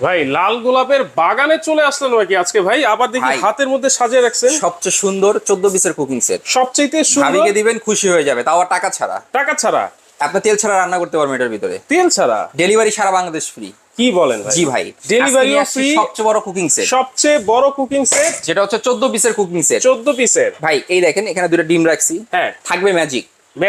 ভাই লাল গোলাপের বাগানে চলে আসলেন নাকি আজকে ভাই? আবার দেখি হাতের মধ্যে সাজিয়ে রাখছেন। সবচেয়ে সুন্দর চোদ্দ পিসের কুকিং সেট সবচেয়ে সুন্দর দিবেন খুশি হয়ে যাবে তাও টাকা ছাড়া। টাকা ছাড়া? আপনি তেল ছাড়া রান্না করতে পারবেন এটার ভিতরে। তেল ছাড়া? ডেলিভারি সারা বাংলাদেশ ফ্রি কি বলেন ভাই? জি ভাই আসছি free। সবচেয়ে বড় কুকিং সেট সবচেয়ে বড় কুকিং সেট যেটা হচ্ছে চোদ্দ পিসের কুকিং সেট চোদ্দ পিসের? ভাই এই দেখেন এখানে দুটো ডিম রাখছি। হ্যাঁ। থাকবে ম্যাজিক।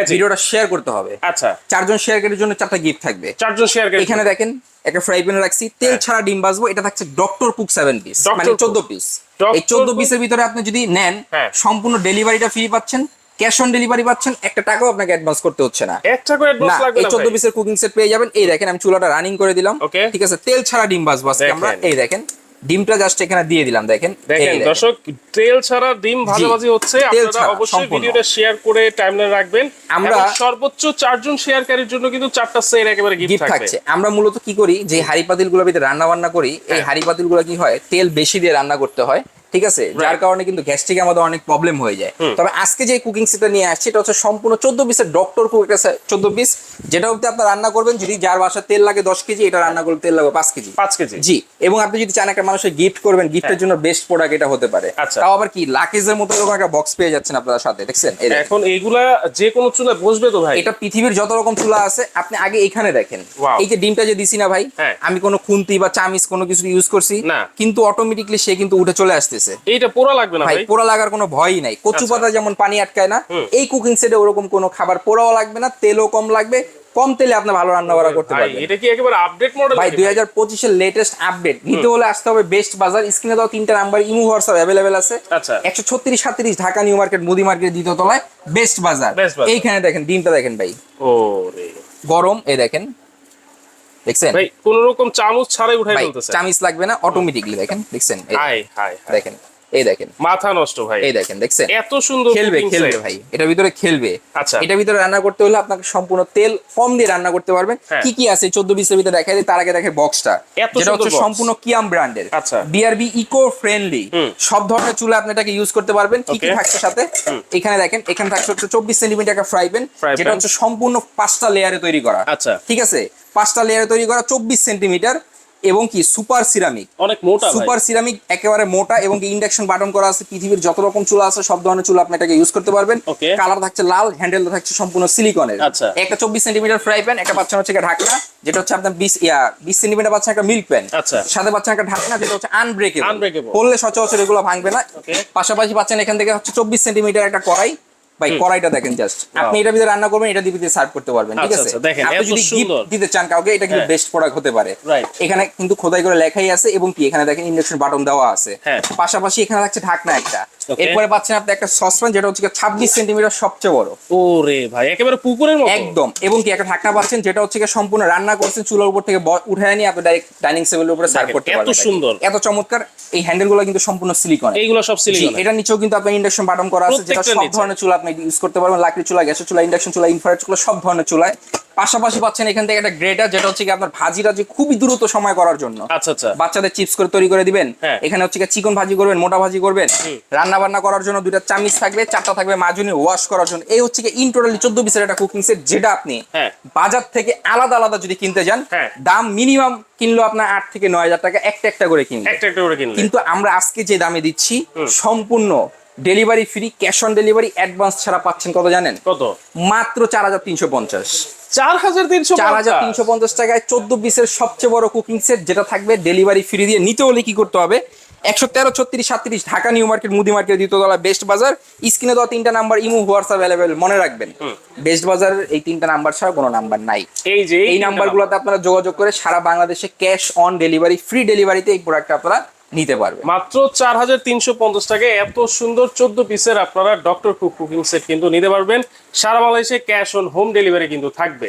ভিডিওটা শেয়ার করতে হবে আচ্ছা চারজন শেয়ারকারীর জন্য চারটা গিফট থাকবে চারজন শেয়ার করে এখানে দেখেন একটা ফ্রাই প্যানে রাখছি তেল হ্যাঁ। ছাড়া ডিম বাজবো এটা থাকছে ডক্টর কুক সেভেন পিস. মানে। চোদ্দ পিস এই চোদ্দ। পিসের ভিতরে আপনি যদি নেন হ্যাঁ। সম্পূর্ণ ডেলিভারিটা ফ্রি পাচ্ছেন ক্যাশ অন ডেলিভারি পাচ্ছেন একটা টাকাও আপনাকে অ্যাডভান্স করতে হচ্ছে না না অ্যাডভান্স লাগবে এই না চোদ্দ। পিসের কুকিং সেট পেয়ে যাবেন এই দেখেন আমি চুলাটা রানিং করে দিলাম ঠিক আছে তেল ছাড়া ডিম বাজবো আজকে আমরা এই দেখেন ডিমটা জাস্ট এখানে দিয়ে দিলাম দেখেন। দেখেন। দর্শক তেল ছাড়া ডিম ভাজাভাজি হচ্ছে। আপনারা অবশ্যই ভিডিওটা শেয়ার করে টাইমলাইনে রাখবেন। আমরা- সর্বোচ্চ চারজন শেয়ারকারীর জন্য কিন্তু চারটা সেট একেবারে গিফট থাকছে। আমরা মূলত কি করি যে হাড়ি পাতিল ভিতরে রান্না বান্না করি এই হ্যাঁ। হাড়ি পাতিলগুলো কি হয় তেল বেশি দিয়ে রান্না করতে হয়। ঠিক আছে? যার কারণে কিন্তু গ্যাস্ট্রিক আমাদের অনেক প্রবলেম হয়ে যায়। তবে আজকে যে কুকিং সেটটা নিয়ে আসছে এটা হচ্ছে সম্পূর্ণ চোদ্দ পিসের ডক্টর কুক একটা চোদ্দ পিস যেটা হচ্ছে আপনার রান্না করবেন যদি যার বাসায় তেল লাগে দশ কেজি এটা রান্না করলে তেল লাগবে পাঁচ কেজি। পাঁচ কেজি। জি এবং আপনি যদি চান একটা মানুষের গিফট করবেন গিফটের জন্য বেস্ট প্রোডাক্ট এটা হতে পারে। হ্যাঁ। আচ্ছা। তাও আবার কি লাকেজের মতো এরকম একটা বক্স পেয়ে যাচ্ছেন আপনারা সাথে দেখছেন? এখন এইগুলা যে কোনো চুলায় বসবে তো ভাই? এটা পৃথিবীর যত রকম চুলা আছে আপনি আগে এখানে দেখেন। এই যে ডিমটা যে দিছি না ভাই হ্যাঁ। আমি কোনো খুন্তি বা চামিচ কোনো কিছু ইউজ করছি না। কিন্তু অটোমেটিকলি সে কিন্তু উঠে চলে আসতেছে এইটা পোড়া লাগবে না ভাই পোড়া লাগার কোনো ভয়ই নাই। কচু আচ্ছা। পাতা যেমন পানি আটকায় না এই কুকিং সেটে ওরকম কোনো খাবার পোড়াও লাগবে না তেলও কম লাগবে কম তেলে আপনি ভালো রান্না বান্না করতে পারবেন। এটা কি একেবারে আপডেট মডেল ভাই দুই হাজার পঁচিশের লেটেস্ট আপডেট নিতে হলে আসতে হবে বেস্ট বাজার স্ক্রিনে দাও তিনটা নাম্বার ইমু হোয়াটসঅ্যাপ অ্যাভেলেবেল আছে। আচ্ছা। একশো ছত্রিশ সাতত্রিশ ঢাকা নিউ মার্কেট মুদি মার্কেট দ্বিতীয় তলায় বেস্ট বাজার এইখানে দেখেন ডিমটা দেখেন ভাই। ও রে গরম এই দেখেন। দেখছেন? ভাই কোন রকম চামচ ছাড়াই উঠাই ফেলতেছে। চামিচ লাগবে না অটোমেটিকলি দেখেন দেখছেন? High high. দেখেন। এই দেখেন। মাথা নষ্ট ভাই। এই দেখেন দেখছেন? এত সুন্দর খেলবে খেলবে ভাই। এটার ভিতরে খেলবে। আচ্ছা। এটার ভিতরে রান্না করতে হলে আপনাকে সম্পূর্ণ তেল কম দিয়ে রান্না করতে পারবেন। হ্যাঁ। কি কি আছে? চোদ্দ বিশের ভিতরে দেখা যায় তার আগে দেখে বক্সটা যেটা হচ্ছে সম্পূর্ণ কিয়াম ব্র্যান্ডের আচ্ছা। BRB eco friendly. সব ধরনের চুলা আপনি এটাকে ইউজ করতে পারবেন। কি কি থাকছে সাথে? এখানে দেখেন এখানে থাকছে হচ্ছে চব্বিশ সেন্টিমিটার একটা ফ্রাই প্যান যেটা হচ্ছে সম্পূর্ণ পাঁচটা লেয়ারে তৈরি করা। আচ্ছা। ঠিক আছে? পাঁচটা লেয়ারে তৈরি করা চব্বিশ সেন্টিমিটার এবং কি সুপার সিরামিক। অনেক মোটা সুপার সিরামিক একেবারে মোটা এবং ইন্ডাকশন বাটন করা আছে পৃথিবীর যত রকম চুলা আছে সব ধরনের চুলা আপনি এটাকে ইউজ করতে পারবেন। কালার থাকছে লাল হ্যান্ডেল থাকছে সম্পূর্ণ সিলিকনের আচ্ছা। একটা চব্বিশ সেন্টিমিটার ফ্রাই প্যান একটা পাচ্ছেন হচ্ছে ঢাকনা যেটা হচ্ছে আপনার বিশ ইয়া বিশ সেন্টিমিটার পাচ্ছেন একটা মিল্ক প্যান আচ্ছা। সাথে পাচ্ছেন একটা ঢাকনা যেটা হচ্ছে আনব্রেকেবল। করলে সচরাচর এগুলো ভাঙবে না। পাশাপাশি পাচ্ছেন এখান থেকে হচ্ছে চব্বিশ সেন্টিমিটার একটা কড়াই। ভাই কড়াইটা দেখেন জাস্ট আপনি এটা ভিতরে রান্না করবেন এটা দিয়ে সার্ভ করতে পারবেন ঠিক আচ্ছা, আছে? আচ্ছা, আপনি যদি গিফট দিতে চান কাউকে এটা কিন্তু হ্যাঁ। বেস্ট প্রোডাক্ট হতে পারে। এখানে কিন্তু খোদাই করে লেখাই আছে এবং কি এখানে দেখেন ইন্ডাকশন বাটন দেওয়া আছে। হ্যাঁ। পাশাপাশি এখানে থাকছে ঢাকনা একটা. এরপরে পাচ্ছেন আপনি একটা সসপ্যান যেটা হচ্ছে ছাব্বিশ সেন্টিমিটার সবচেয়ে বড়। ভাই একেবারে পুকুরের মতো। একদম। এবং কি একটা ঢাকনা পাচ্ছেন যেটা হচ্ছে সম্পূর্ণ রান্না করছেন চুলার উপর থেকে উঠায় নিয়ে আপনি ডাইরেক্ট ডাইনিং টেবিলের উপরে সার্ভ করতে এত সুন্দর। এত চমৎকার। এই হ্যান্ডেলগুলো কিন্তু সম্পূর্ণ সিলিকন এইগুলো সব সিলিকন এটা নিচেও কিন্তু আপনার ইন্ডাকশন বাটন করা আছে যেটা সব ধরনের চুলা আপনি ইউজ করতে পারবেন লাকড়ি চুলা গ্যাসের চুলা ইন্ডাকশন চুলা ইনফ্রারেড চুলা সব ধরনের চুলায় পাশাপাশি পাচ্ছেন এখান থেকে একটা গ্রেটার যেটা হচ্ছে কি আপনার ভাজিটা যে খুবই দ্রুত সময় করার জন্য। আচ্ছা আচ্ছা। বাচ্চাদের চিপস করে তৈরি করে দিবেন। হ্যাঁ। এখানে হচ্ছে চিকন ভাজি করবেন মোটা ভাজি করবেন। রান্না বান্না করার জন্য দুইটা চামিচ থাকবে চারটা থাকবে মাজুনি ওয়াশ করার জন্য। এই হচ্ছে কি ইন টোটালি চোদ্দ পিসের একটা কুকিং সেট যেটা আপনি হ্যাঁ। বাজার থেকে আলাদা আলাদা যদি কিনতে যান হ্যাঁ। দাম মিনিমাম কিনলো আপনার আট থেকে নয় হাজার টাকা একটা একটা করে কিনবে। একটা একটা করে কিনলে। কিন্তু আমরা আজকে যে দামে দিচ্ছি সম্পূর্ণ delivery free cash on delivery advance ছাড়া পাচ্ছেন কত জানেন? কত? মাত্র চার হাজার তিনশো পঞ্চাশ। চার হাজার তিনশো চার হাজার তিনশো পঞ্চাশ টাকায় চোদ্দ পিসের সবচেয়ে বড় কুকিং সেট যেটা থাকবে ডেলিভারি ফ্রি দিয়ে। নিতে হলে কি করতে হবে? একশো তেরো ছত্রিশ সাতত্রিশ ঢাকা নিউ মার্কেট মুদি মার্কেট দ্বিতীয়তলা বেস্ট বাজার। স্ক্রিনে দেওয়া তিনটা নাম্বার ইমো হোয়াটসঅ্যাপ অ্যাভেলেবেল মনে রাখবেন। বেস্ট বাজার এই তিনটা নাম্বার ছাড়া কোনো নাম্বার নাই। এই যে এই নাম্বারগুলোতে আপনারা যোগাযোগ করে সারা বাংলাদেশে ক্যাশ অন ডেলিভারি ফ্রি ডেলিভারিতে এই প্রোডাক্ট আপনারা নিতে পারবে। মাত্র চার হাজার তিনশো পঞ্চাশ টাকায় এত সুন্দর চোদ্দ পিসের আপনারা ডক্টর কুক কুকিং সেট কিন্তু নিতে পারবেন। সারা বাংলাদেশে ক্যাশ অন হোম ডেলিভারি কিন্তু থাকবে।